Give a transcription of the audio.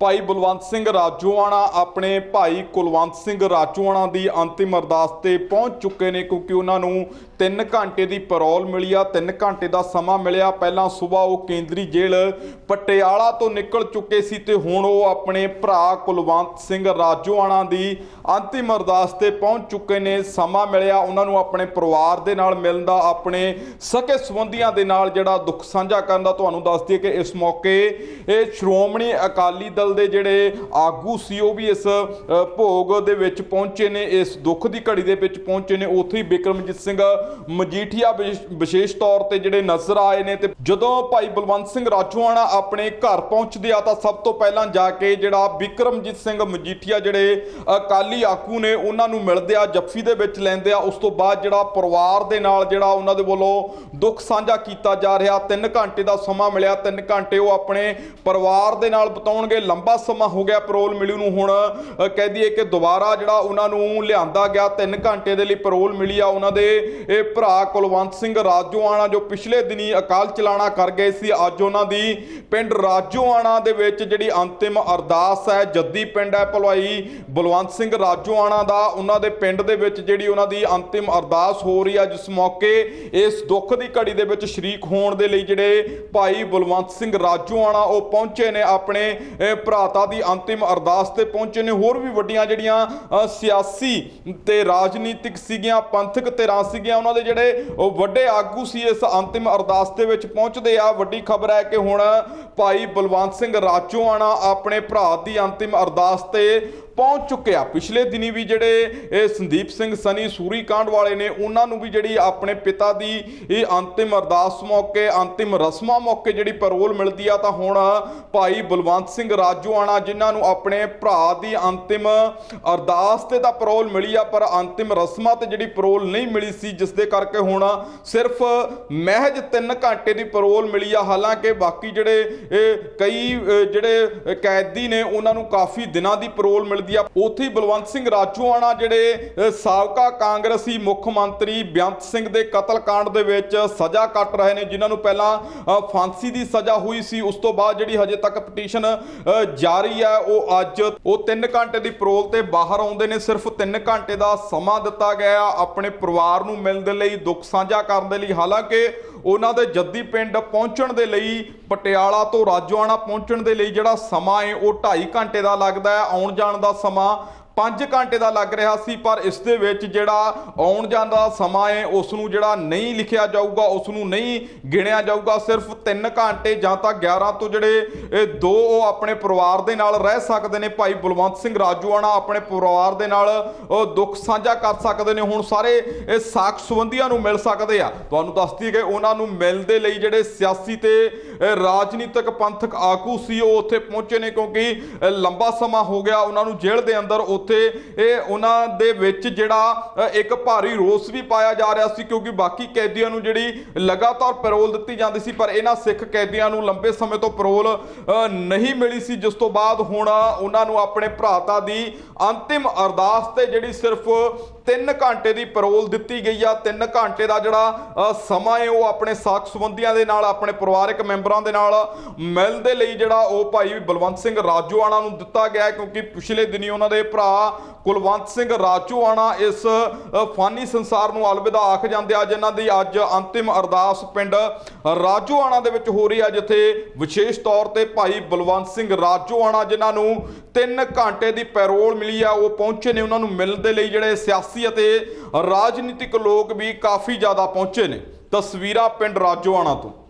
ਭਾਈ ਬਲਵੰਤ ਸਿੰਘ ਰਾਜੋਆਣਾ ਆਪਣੇ ਭਾਈ ਕੁਲਵੰਤ ਸਿੰਘ ਰਾਜੋਆਣਾ ਦੀ ਅੰਤਿਮ ਅਰਦਾਸ ਤੇ ਪਹੁੰਚ ਚੁੱਕੇ ਨੇ ਕਿਉਂਕਿ ਉਹਨਾਂ ਨੂੰ 3 ਘੰਟੇ ਦੀ ਪੈਰੋਲ ਮਿਲੀ ਆ 3 ਘੰਟੇ ਦਾ ਸਮਾਂ ਮਿਲਿਆ। ਪਹਿਲਾਂ ਸਵੇਰ ਉਹ ਕੇਂਦਰੀ ਜੇਲ੍ਹ ਪਟਿਆਲਾ ਤੋਂ ਨਿਕਲ ਚੁੱਕੇ ਸੀ ਤੇ ਹੁਣ ਉਹ ਆਪਣੇ ਭਰਾ ਕੁਲਵੰਤ ਸਿੰਘ ਰਾਜੋਆਣਾ ਦੀ ਅੰਤਿਮ ਅਰਦਾਸ ਤੇ ਪਹੁੰਚ ਚੁੱਕੇ ਨੇ। ਸਮਾਂ ਮਿਲਿਆ ਉਹਨਾਂ ਨੂੰ ਆਪਣੇ ਪਰਿਵਾਰ ਦੇ ਨਾਲ ਮਿਲਣ ਦਾ, ਆਪਣੇ ਸਕੇ ਸੰਬੰਧੀਆਂ ਦੇ ਨਾਲ ਜਿਹੜਾ ਦੁੱਖ ਸਾਂਝਾ ਕਰਨ ਦਾ। ਤੁਹਾਨੂੰ ਦੱਸ ਦਈਏ ਕਿ ਇਸ ਮੌਕੇ ਇਹ ਸ਼੍ਰੋਮਣੀ ਅਕਾਲੀ ਦਲ ਦੇ ਜਿਹੜੇ ਆਗੂ ਸੀ, ਉਹ ਵੀ ਇਸ ਭੋਗ ਦੇ ਵਿੱਚ ਪਹੁੰਚੇ ਨੇ, ਇਸ ਦੁੱਖ ਦੀ ਘੜੀ ਦੇ ਵਿੱਚ ਪਹੁੰਚੇ ਨੇ। ਉੱਥੇ ਹੀ ਬਿਕਰਮਜੀਤ ਸਿੰਘ ਮਜੀਠੀਆ ਵਿਸ਼ੇਸ਼ ਤੌਰ ਤੇ ਜਿਹੜੇ ਨਜ਼ਰ ਆਏ ਨੇ ਤੇ ਜਦੋਂ ਭਾਈ ਬਲਵੰਤ ਸਿੰਘ ਰਾਜੋਆਣਾ ਆਪਣੇ ਘਰ ਪਹੁੰਚਦੇ ਆ ਤਾਂ ਸਭ ਤੋਂ ਪਹਿਲਾਂ ਜਾ ਕੇ ਜਿਹੜਾ ਬਿਕਰਮਜੀਤ ਸਿੰਘ ਮਜੀਠੀਆ ਜਿਹੜੇ ਅਕਾਲੀ ਆਗੂ ਨੇ, ਉਹਨਾਂ ਨੂੰ ਮਿਲਦੇ ਆ, ਜੱਫੀ ਦੇ ਵਿੱਚ ਲੈਂਦੇ ਆ। ਉਸ ਤੋਂ ਬਾਅਦ ਜਿਹੜਾ ਪਰਿਵਾਰ ਦੇ ਨਾਲ ਜਿਹੜਾ ਉਹਨਾਂ ਦੇ ਵੱਲੋਂ ਦੁੱਖ ਸਾਂਝਾ ਕੀਤਾ ਜਾ ਰਿਹਾ। 3 ਘੰਟੇ ਦਾ ਸਮਾਂ ਮਿਲਿਆ। 3 ਘੰਟੇ ਉਹ ਆਪਣੇ ਪਰਿਵਾਰ ਦੇ ਨਾਲ ਬਿਤਾਉਣਗੇ। ਲੰਬਾ ਸਮਾਂ ਹੋ ਗਿਆ ਪੈਰੋਲ ਮਿਲੀ ਨੂੰ ਹੁਣ। ਕਹਿ ਦਈਏ ਕਿ ਦੁਬਾਰਾ ਜਿਹੜਾ ਉਹਨਾਂ ਨੂੰ ਲਿਆਂਦਾ ਗਿਆ 3 ਘੰਟੇ ਦੇ ਲਈ ਪੈਰੋਲ ਮਿਲੀ ਆ ਉਹਨਾਂ ਦੇ। ਇਹ ਭਰਾ ਕੁਲਵੰਤ ਸਿੰਘ ਰਾਜੋਆਣਾ ਜੋ ਪਿਛਲੇ ਦਿਨੀ ਅਕਾਲ ਚਲਾਣਾ ਕਰ ਗਏ ਸੀ, ਅੱਜ ਉਹਨਾਂ ਦੀ ਪਿੰਡ ਰਾਜੋਆਣਾ ਦੇ ਵਿੱਚ ਜਿਹੜੀ ਅੰਤਿਮ ਅਰਦਾਸ ਹੈ, ਜੱਦੀ ਪਿੰਡ ਹੈ ਭਲਵਾਈ। ਬਲਵੰਤ ਸਿੰਘ ਰਾਜੋਆਣਾ ਦਾ ਉਹਨਾਂ ਦੇ ਪਿੰਡ ਦੇ ਵਿੱਚ ਜਿਹੜੀ ਉਹਨਾਂ ਦੀ ਅੰਤਿਮ ਅਰਦਾਸ ਹੋ ਰਹੀ ਹੈ ਜਿਸ ਮੌਕੇ ਇਸ ਦੁੱਖ ਦੀ ਘੜੀ ਦੇ ਵਿੱਚ ਸ਼ਰੀਕ ਹੋਣ ਦੇ ਲਈ ਜਿਹੜੇ ਭਾਈ ਬਲਵੰਤ ਸਿੰਘ ਰਾਜੋਆਣਾ ਉਹ ਪਹੁੰਚੇ ਨੇ ਆਪਣੇ ਭਰਾਤਾ ਦੀ ਅੰਤਿਮ ਅਰਦਾਸ ਤੇ ਪਹੁੰਚੇ ਨੇ। ਹੋਰ ਵੀ ਵੱਡੀਆਂ ਜਿਹੜੀਆਂ ਸਿਆਸੀ ਤੇ ਰਾਜਨੀਤਿਕ ਸੀਗੀਆਂ, ਪੰਥਕ ਧਿਰਾਂ ਸੀਗੀਆਂ, ਉਹਨਾਂ ਦੇ ਜਿਹੜੇ ਵੱਡੇ ਆਗੂ ਸੀ ਇਸ ਅੰਤਿਮ ਅਰਦਾਸ ਦੇ ਵਿੱਚ ਪਹੁੰਚਦੇ ਆ। ਵੱਡੀ ਖਬਰ ਹੈ ਕਿ ਹੁਣ ਭਾਈ ਬਲਵੰਤ ਸਿੰਘ ਰਾਜੋਆਣਾ ਆਪਣੇ ਭਰਾ ਦੀ ਅੰਤਿਮ ਅਰਦਾਸ ਤੇ ਪਹੁੰਚ ਚੁੱਕਿਆ ਪਿਛਲੇ ਦਿਨੀ ਵੀ ਜਿਹੜੇ ਇਹ ਸੰਦੀਪ ਸਿੰਘ ਸਨੀ, ਸੂਰੀ ਕਾਂਡ ਵਾਲੇ ਨੇ, ਉਹਨਾਂ ਨੂੰ ਵੀ ਜਿਹੜੀ ਆਪਣੇ ਪਿਤਾ ਦੀ ਇਹ ਅੰਤਿਮ ਅਰਦਾਸ ਮੌਕੇ, ਅੰਤਿਮ ਰਸਮਾਂ ਮੌਕੇ ਜਿਹੜੀ ਪੈਰੋਲ ਮਿਲਦੀ ਆ, ਤਾਂ ਹੁਣ ਭਾਈ ਬਲਵੰਤ ਸਿੰਘ ਰਾਜੋਆਣਾ, ਜਿਨ੍ਹਾਂ ਨੂੰ ਆਪਣੇ ਭਰਾ ਦੀ ਅੰਤਿਮ ਅਰਦਾਸ ਤੇ ਤਾਂ ਪੈਰੋਲ ਮਿਲੀ ਆ, ਪਰ ਅੰਤਿਮ ਰਸਮਾਂ ਤੇ ਜਿਹੜੀ ਪੈਰੋਲ ਨਹੀਂ ਮਿਲੀ ਸੀ, ਜਿਸ ਦੇ ਕਰਕੇ ਹੁਣ ਸਿਰਫ ਮਹਿਜ 3 ਘੰਟੇ ਦੀ ਪੈਰੋਲ ਮਿਲੀ ਆ। ਹਾਲਾਂਕਿ ਬਾਕੀ ਜਿਹੜੇ ਇਹ ਕਈ ਜਿਹੜੇ ਕੈਦੀ ਨੇ, ਉਹਨਾਂ ਨੂੰ ਕਾਫੀ ਦਿਨਾਂ ਦੀ ਪੈਰੋਲ ਮਿਲਦੀ ਆ। ਉੱਥੇ ਬਲਵੰਤ ਸਿੰਘ ਰਾਜੂਆਣਾ ਜਿਹੜੇ ਸਾਬਕਾ ਕਾਂਗਰਸੀ ਮੁੱਖ ਮੰਤਰੀ ਬੇਅੰਤ ਸਿੰਘ ਦੇ ਕਤਲकांड ਦੇ ਵਿੱਚ ਸਜ਼ਾ ਕੱਟ ਰਹੇ ਨੇ, ਜਿਨ੍ਹਾਂ ਨੂੰ ਪਹਿਲਾਂ ਫਾਂਸੀ ਦੀ ਸਜ਼ਾ ਹੋਈ ਸੀ। ਉਸ ਤੋਂ ਬਾਅਦ ਜਿਹੜੀ ਹਜੇ ਤੱਕ ਪਟੀਸ਼ਨ ਜਾਰੀ ਹੈ ਉਹ ਅੱਜ, ਉਹ 3 ਘੰਟੇ ਦੀ ਪਰੋਲ ਤੇ ਬਾਹਰ ਆਉਂਦੇ ਨੇ। ਸਿਰਫ 3 ਘੰਟੇ ਦਾ ਸਮਾਂ ਦਿੱਤਾ ਗਿਆ ਆਪਣੇ ਪਰਿਵਾਰ ਨੂੰ ਮਿਲਣ ਦੇ ਲਈ, ਦੁੱਖ ਸਾਂਝਾ ਕਰਨ ਦੇ ਲਈ। ਹਾਲਾਂਕਿ ਉਹਨਾਂ ਦੇ ਜੱਦੀ ਪਿੰਡ ਪਹੁੰਚਣ ਦੇ ਲਈ, ਪਟਿਆਲਾ ਤੋਂ ਰਾਜੋਆਣਾ ਪਹੁੰਚਣ ਦੇ ਲਈ ਜਿਹੜਾ ਸਮਾਂ ਹੈ ਉਹ 2.5 ਘੰਟੇ ਦਾ ਲੱਗਦਾ ਹੈ। ਆਉਣ ਜਾਣ ਦਾ സമ 5 ਘੰਟੇ ਦਾ ਲੱਗ ਰਿਹਾ ਸੀ, ਪਰ ਇਸ ਦੇ ਵਿੱਚ ਜਿਹੜਾ ਆਉਣ ਜਾਣ ਦਾ ਸਮਾਂ ਹੈ ਉਸ ਨੂੰ ਜਿਹੜਾ ਨਹੀਂ ਲਿਖਿਆ ਜਾਊਗਾ ਉਸ ਨੂੰ ਨਹੀਂ ਗਿਣਿਆ ਜਾਊਗਾ, ਸਿਰਫ 3 ਘੰਟੇ ਜਾਂ ਤਾਂ 11 ਤੋਂ ਜਿਹੜੇ ਇਹ ਦੋ ਉਹ ਆਪਣੇ ਪਰਿਵਾਰ ਦੇ ਨਾਲ ਰਹਿ ਸਕਦੇ ਨੇ। ਭਾਈ ਬਲਵੰਤ ਸਿੰਘ ਰਾਜੋਆਣਾ ਆਪਣੇ ਪਰਿਵਾਰ ਦੇ ਨਾਲ, ਉਹ ਦੁੱਖ ਸਾਂਝਾ ਕਰ ਸਕਦੇ ਨੇ। ਹੁਣ ਸਾਰੇ ਇਹ ਸਾਖ ਸੰਬੰਧੀਆਂ ਨੂੰ ਮਿਲ ਸਕਦੇ ਆ। ਤੁਹਾਨੂੰ ਦੱਸ ਦਈਏ ਕਿ ਉਹਨਾਂ ਨੂੰ ਮਿਲਣ ਦੇ ਲਈ ਜਿਹੜੇ ਸਿਆਸੀ ਤੇ ਰਾਜਨੀਤਿਕ ਪੰਥਕ ਆਗੂ ਸੀ, ਉਹ ਉੱਥੇ ਪਹੁੰਚੇ ਨੇ ਕਿਉਂਕਿ ਲੰਬਾ ਸਮਾਂ ਹੋ ਗਿਆ। ਉਹਨਾਂ ਨੂੰ ਜੇਲ੍ਹ ਦੇ ਅੰਦਰ ਉੱਥੇ, ਇਹ ਉਹਨਾਂ ਦੇ ਵਿੱਚ ਜਿਹੜਾ ਇੱਕ ਭਾਰੀ ਰੋਸ ਵੀ ਪਾਇਆ ਜਾ ਰਿਹਾ ਸੀ ਕਿਉਂਕਿ ਬਾਕੀ ਕੈਦੀਆਂ ਨੂੰ ਜਿਹੜੀ ਲਗਾਤਾਰ ਪੈਰੋਲ ਦਿੱਤੀ ਜਾਂਦੀ ਸੀ, ਪਰ ਇਹਨਾਂ ਸਿੱਖ ਕੈਦੀਆਂ ਨੂੰ ਲੰਬੇ ਸਮੇਂ ਤੋਂ ਪੈਰੋਲ ਨਹੀਂ ਮਿਲੀ ਸੀ। ਜਿਸ ਤੋਂ ਬਾਅਦ ਹੁਣ ਉਹਨਾਂ ਨੂੰ ਆਪਣੇ ਭਰਾਤਾ ਦੀ ਅੰਤਿਮ ਅਰਦਾਸ ਤੇ ਜਿਹੜੀ ਸਿਰਫ 3 ਘੰਟੇ ਦੀ ਪੈਰੋਲ ਦਿੱਤੀ ਗਈ ਆ। 3 ਘੰਟੇ ਦਾ ਜਿਹੜਾ ਸਮਾਂ ਹੈ ਉਹ ਆਪਣੇ ਸਾਕ ਸੰਬੰਧੀਆਂ ਦੇ ਨਾਲ, ਆਪਣੇ ਪਰਿਵਾਰਕ ਮੈਂਬਰਾਂ ਦੇ ਨਾਲ ਮਿਲਣ ਦੇ ਲਈ ਜਿਹੜਾ ਉਹ ਭਾਈ ਬਲਵੰਤ ਸਿੰਘ ਰਾਜੋਆਣਾ ਨੂੰ ਦਿੱਤਾ ਗਿਆ ਕਿਉਂਕਿ ਪਿਛਲੇ ਦਿਨੀ ਉਹਨਾਂ ਦੇ ਭਰਾ ਕੁਲਵੰਤ ਸਿੰਘ ਰਾਜੋਆਣਾ ਇਸ ਫਾਨੀ ਸੰਸਾਰ ਨੂੰ ਅਲਵਿਦਾ ਆਖ ਜਾਂਦੇ ਆ, ਜਿਨ੍ਹਾਂ ਦੀ ਅੱਜ ਅੰਤਿਮ ਅਰਦਾਸ ਪਿੰਡ ਰਾਜੋਆਣਾ ਦੇ ਵਿੱਚ ਹੋ ਰਹੀ ਆ, ਜਿੱਥੇ ਵਿਸ਼ੇਸ਼ ਤੌਰ ਤੇ ਭਾਈ ਬਲਵੰਤ ਸਿੰਘ ਰਾਜੋਆਣਾ, ਜਿਨ੍ਹਾਂ ਨੂੰ 3 ਘੰਟੇ ਦੀ ਪੈਰੋਲ ਮਿਲੀ ਆ, ਉਹ ਪਹੁੰਚੇ ਨੇ, ਉਹਨਾਂ ਨੂੰ ਮਿਲਣ ਦੇ ਲਈ ਜਿਹੜੇ ਸਿਆਸੀ ਅਤੇ ਰਾਜਨੀਤਿਕ ਲੋਕ ਵੀ ਕਾਫੀ ਜ਼ਿਆਦਾ ਪਹੁੰਚੇ ਨੇ। ਤਸਵੀਰਾਂ ਪਿੰਡ ਰਾਜੋਆਣਾ ਤੋਂ।